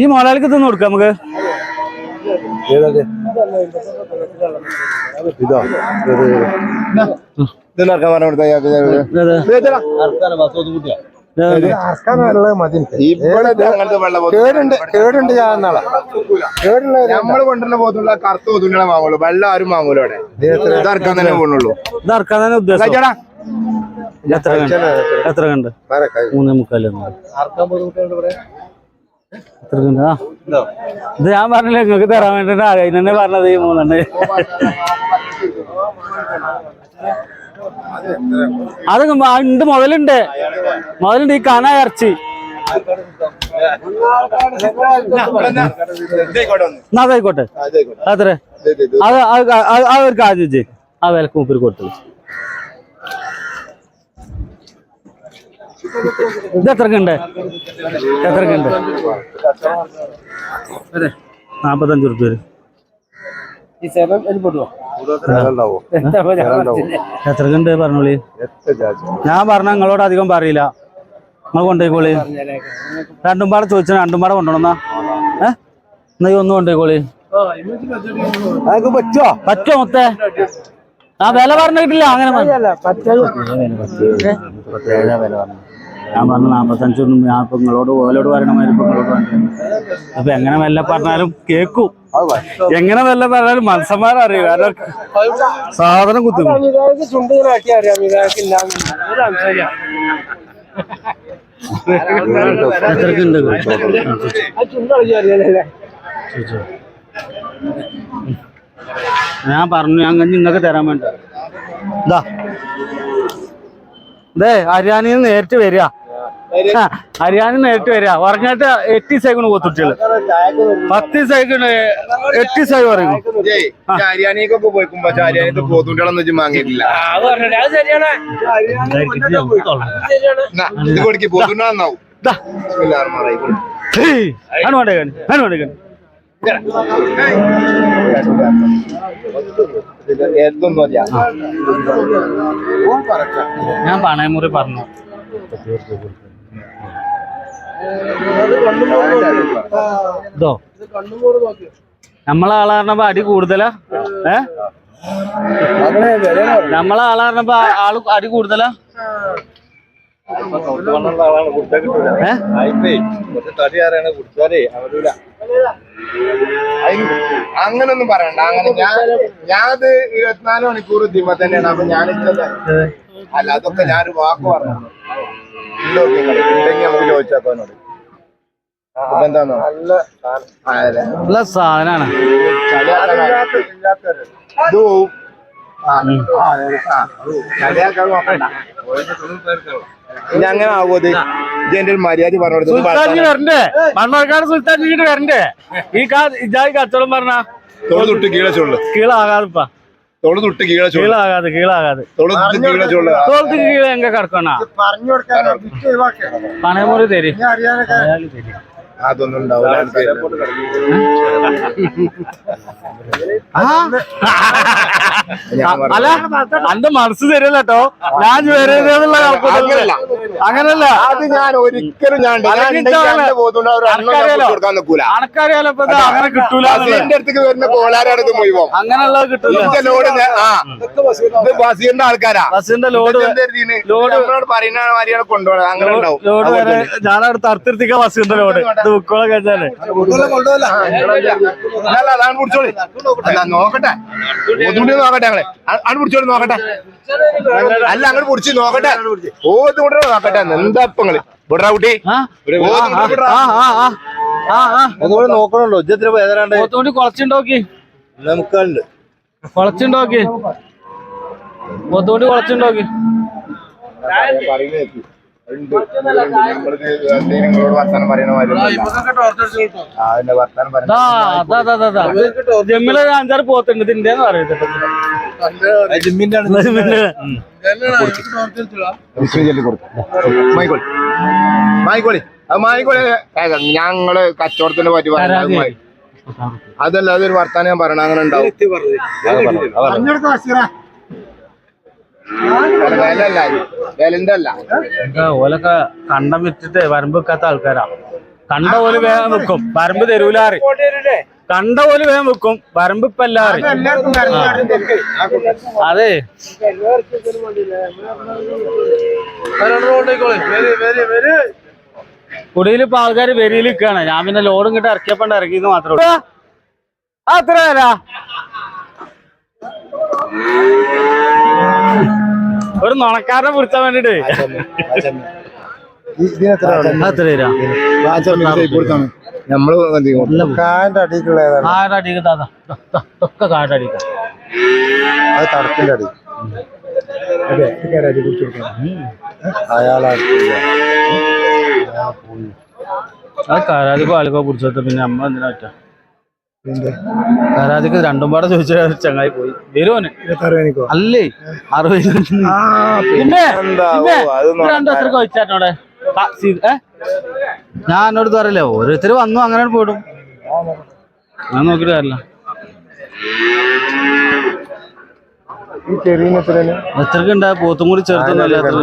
ഈ മോലാലിക്ക് തിന്ന് കൊടുക്കാം നമുക്ക്. ഇതോ? നമ്മൾ കൊണ്ടുവരുന്ന പോത്തുള്ള കറുത്ത പോത്തുകളെ വാങ്ങുള്ളൂ. വെള്ളം ആരും വാങ്ങൂല അവിടെ. ഇത് ഇറക്കാൻ തന്നെ പോകുന്നുള്ളൂ ഇത് തന്നെ ഉദ്ദേശം. എത്ര കണ്ട്? എത്ര കണ്ട്? മൂന്നേ മുക്കാൽ ആ. ഇത് ഞാൻ പറഞ്ഞില്ല നിങ്ങൾക്ക് തരാൻ വേണ്ടിട്ട് അതിന് തന്നെ പറഞ്ഞത് ഈ മൂന്നെണ്ണം. അത് ഉണ്ട് മുതലുണ്ട്. മുതലുണ്ട് ഈ കന ഇറച്ചി. അതായിക്കോട്ടെ. അത്ര. അത് ഒരു കാര്യം ചെയ്യ്. ആ വിലക്ക് മുപ്പിൽ കൊടുത്തു ഇത് എത്രക്കുണ്ട്? എത്രക്കുണ്ട്? നാപ്പത്തഞ്ച് റുപ്യ? എത്രക്കുണ്ട് പറഞ്ഞോളി? ഞാൻ പറഞ്ഞ നിങ്ങളോട് അധികം പറയില്ല. നിങ്ങൾ കൊണ്ടുപോയിക്കോളി. രണ്ടും പാടെ ചോദിച്ചാൽ രണ്ടും പാടെ കൊണ്ടുവന്നാ ഏ? എന്നാ ഈ ഒന്ന് കൊണ്ടുപോയിക്കോളി. അതൊക്കെ പറ്റുമോ പറ്റോ മൊത്തേ? ആ വില പറഞ്ഞിട്ടില്ല അങ്ങനെ ഞാൻ പറഞ്ഞു നാൽപ്പത്തഞ്ച് ഞാൻ ഇപ്പൊ നിങ്ങളോട് ഓലോട് പറയണമായിരുന്നു നിങ്ങളോട് പറഞ്ഞു അപ്പൊ എങ്ങനെ വല്ല പറഞ്ഞാലും കേക്കും. എങ്ങനെ വല്ല പറഞ്ഞാലും മനസ്സന്മാരറിയും കാരണം സാധനം കുത്തും ഞാൻ പറഞ്ഞു ഞാൻ നിങ്ങൾക്ക് തരാൻ വേണ്ട. അതെ ഹരിയാനയിൽ നേരിട്ട് വരിക. ഹരിയാനയിൽ എട്ട് നേരിട്ട് വരിക പറഞ്ഞിട്ട് എട്ടി സൈക്കിൾ കൊത്തുട്ടികൾ പത്ത് സൈക്കിൾ എട്ടി സൈക്കിൾ പറയും ഹരിയാനയ്ക്കൊക്കെ പോയിക്കുമ്പോ ഹരിയാനത്തെ വെച്ച് വാങ്ങിയിട്ടില്ല ഇത് കൊടുക്കി പോത്തുണ്ടാവും ഞാൻ പണയമുറി പറഞ്ഞു ഇതോ? നമ്മളെ ആളാറിനപ്പോ അടി കൂടുതലാ? ഏ? നമ്മളെ ആളാറിനപ്പോ ആൾ അടി കൂടുതലാ? അങ്ങനൊന്നും പറയണ്ട. അങ്ങനെ ഞാൻ ഞാനത് ഇരുപത്തിനാല് മണിക്കൂർ എത്തിയപ്പോ തന്നെയാണ്. അപ്പൊ ഞാൻ അല്ല അതൊക്കെ ഞാനൊരു വാക്ക് പറഞ്ഞു നല്ല സാധനാണ്. ഇനി അങ്ങനെ ആവോ ഇത് ഇത് എന്റെ ഒരു മര്യാദ പറഞ്ഞു സുൽത്താൻജി വരണ്ടേ മണ്ണാർക്കാട് വരണ്ടേ ഈ കാ ഇജായി കച്ചവടം പറഞ്ഞ കീഴാകാതെപ്പാ തോൾ തൊട്ട് കീഴ ചുള്ളു കീഴാകാതെ കീഴാകാതെ. തോൾ തൊട്ട് കീഴ ചുള്ളു തോളത്ത് കീഴെ എങ്ക കിടക്കണ? പറഞ്ഞു കൊടുക്കാൻ പണയമുറി തരി. അതൊന്നും ഉണ്ടാവില്ല ഞാൻ. അല്ല അന്റെ മനസ്സ് തരില്ല കേട്ടോ ഞാൻ വരുന്നുള്ള അങ്ങനല്ല. അങ്ങനല്ല. അത് ഞാൻ ഒരിക്കലും ഞാൻ ഞാൻ ഞാൻ അണക്കാരിയാലോ അങ്ങനെ കിട്ടൂല എന്റെ അടുത്തേക്ക് വരുന്ന കോളാരാണ് ഇത് മുഴുവൻ. അങ്ങനെയുള്ളത് കിട്ടൂല. ലോഡ് ആ. ഇത് ബസീറിന്റെ ആൾക്കാരാ. ബസീറിന്റെ ലോഡ് ലോഡ് പറയുന്ന മാതിരിയാണ് കൊണ്ടുപോകണം അങ്ങനെ ഉണ്ടാവും. ലോഡ് വരെ ഞാനവിടെ തർത്തിരുത്തിക്ക ബസ്സിന്റെ ലോഡ്. ഇത് വെച്ചാലേ. അല്ല അതാണ് പിടിച്ചോളി അല്ല നോക്കട്ടെ. ഒന്നുകൂടി നോക്കട്ടെ ഞങ്ങൾ. ആണ് പിടിച്ചോളി നോക്കട്ടെ. അല്ല അങ്ങോട്ട് പിടിച്ച് നോക്കട്ടെ. ഓത് കൂടെ നോക്കട്ടെ. എന്താ ഇപ്പൊ നിങ്ങൾ? വിടറാ കുട്ടി. ആ ഓത് കൂടെ വിടറാ. ആ ആ ആ ആ. ആ അതുകൂടെ നോക്കണല്ലോ ഉച്ചത്തിന് വേദനാണ്ട് പോത്തോണ്ടി കുറച്ചുണ്ടോക്കി നമുക്കുണ്ട് കുളച്ചുണ്ടോക്കി? പോത്തോണ്ടി കുളച്ചുണ്ടോക്കി? നിങ്ങളോട് ജമ്മിൽ അഞ്ചാറ് പോത്തുണ്ട് ഇതിന്റെന്ന് പറയുന്നത് മായിക്കോളി മായിക്കോളി അത് മായിക്കോളി ഏതാ, ഞങ്ങൾ കച്ചവടത്തിനെ പറ്റി പറഞ്ഞു. അതല്ല അതൊരു വർത്താനം ഞാൻ പറയണ അങ്ങനെ ഉണ്ടാവും വിലല്ല വിലന്റെ അല്ല ഓലൊക്കെ കണ്ടം വിറ്റിട്ട് വരമ്പ് വെക്കാത്ത ആൾക്കാരാ. കണ്ട പോലെ വേഗം വെക്കും വരമ്പ് തെരുവിലാറി കണ്ട പോലെ വേഗം വെക്കും വരമ്പ് ഇപ്പൊ എല്ലാറി. അതെ. കുടിയിൽ ഇപ്പൊ ആൾക്കാർ വെരിയിൽ നിൽക്കാണ് ഞാൻ പിന്നെ ലോഡും കിട്ടി ഇറക്കിയപ്പോണ്ട് ഇറക്കിയെന്ന് മാത്രമേ ഉള്ളൂ. ആ, എത്ര തരാ ഒരു നുണക്കാരനെ പിടിച്ചാൻ വേണ്ടിട്ട്. എത്ര നമ്മൾ അടിക്കുള്ള ഒക്കെ അടിക്ക അത് തടത്തിന്റെ അടി. അതെ കുറിച്ച് ആ പിന്നെ അമ്മ എന്തിനാ പറ്റാ കാരാതിക്ക് രണ്ടും പാടെ ചോദിച്ചാൽ ചങ്ങായി പോയി. വരുവോന്? അല്ലേ? അറുപത് പിന്നെ എന്താ പിന്നെ അത് ഇത് രണ്ടും എത്ര ചോദിച്ചാട്ടോടെ ഞാൻ എന്നോട് പറയല്ലേ ഓരോരുത്തർ വന്നു അങ്ങനെ പോയിടും. ഞാൻ നോക്കിട്ട് കാര്യമില്ല. എത്രക്കുണ്ടാ പോത്തും കൂടി ചേർത്തൊന്നുമല്ല എത്ര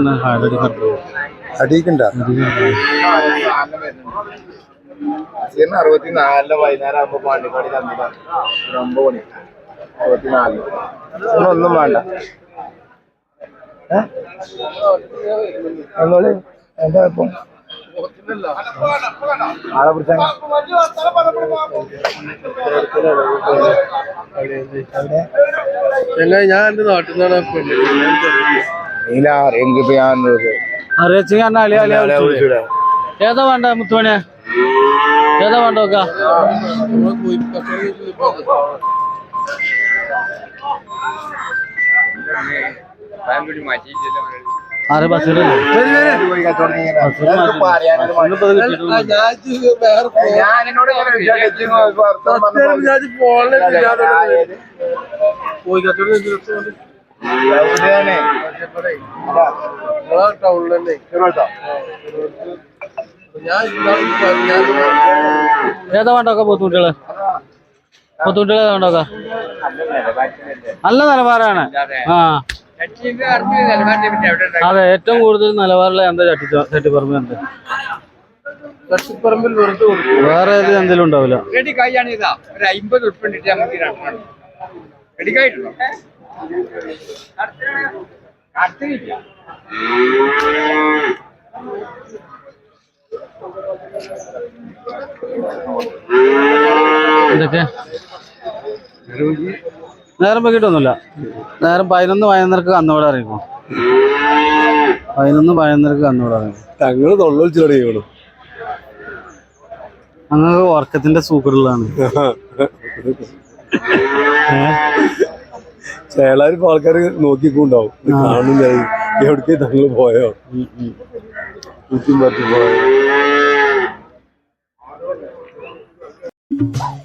ഉണ്ട്? അറുപത്തി അറുപത്തിനാലിന് വൈകുന്നേരം ആകുമ്പോ പാണ്ടിപ്പാടി തന്നതാണ് ഒരു ഒമ്പത് മണി. അറുപത്തിനാലിന് ഒന്നും വേണ്ട. എന്നോളി എന്താ ഇപ്പം ആളെ പിടിച്ചാ? ഞാൻ എന്റെ നാട്ടിൽ നിന്നാണ് വിളിച്ചൂടെ? ഏതാ വേണ്ട മുത്തുമണിയാ? ഏതാ വേണ്ട നോക്കാ? പോയി കച്ചവടം ടൗണിലല്ലേ ഏതാ വേണ്ടോക്ക പോത്തുകുട്ടികൾ പോത്തുകുട്ടികളെ ഏതാ വേണ്ടോക്ക നല്ല നിലവാരമാണ് ആ. അതെ ഏറ്റവും കൂടുതൽ നിലവാരമുള്ള എന്താ ചട്ടി ചട്ടിപ്പറമ്പ് എന്ത് തട്ടിപ്പറമ്പിൽ വെറുതെ കൊടുക്കും വേറെ ഏത് എന്തെങ്കിലും ഉണ്ടാവില്ല. അടുത്തില്ല നേരം വെക്കിട്ടൊന്നുമില്ല നേരം പതിനൊന്ന് പതിനൊന്നരക്ക് കന്നുകൂടെ അറിയിക്കും. പതിനൊന്ന് പതിനൊന്നരക്ക് കന്നുകൂടെ അറിയിക്കും. തങ്ങൾ തൊള്ളൊളിച്ചു തുടങ്ങിയോളൂ അങ്ങനെ ഉറക്കത്തിന്റെ സൂക്കറിലാണ് ചേളാരി ആൾക്കാർ നോക്കിക്കൊണ്ടാവും. കാണുന്നില്ല. എവിടേക്ക് തങ്ങൾ പോയോ? ചുറ്റും പറ്റി പോയോ Woo!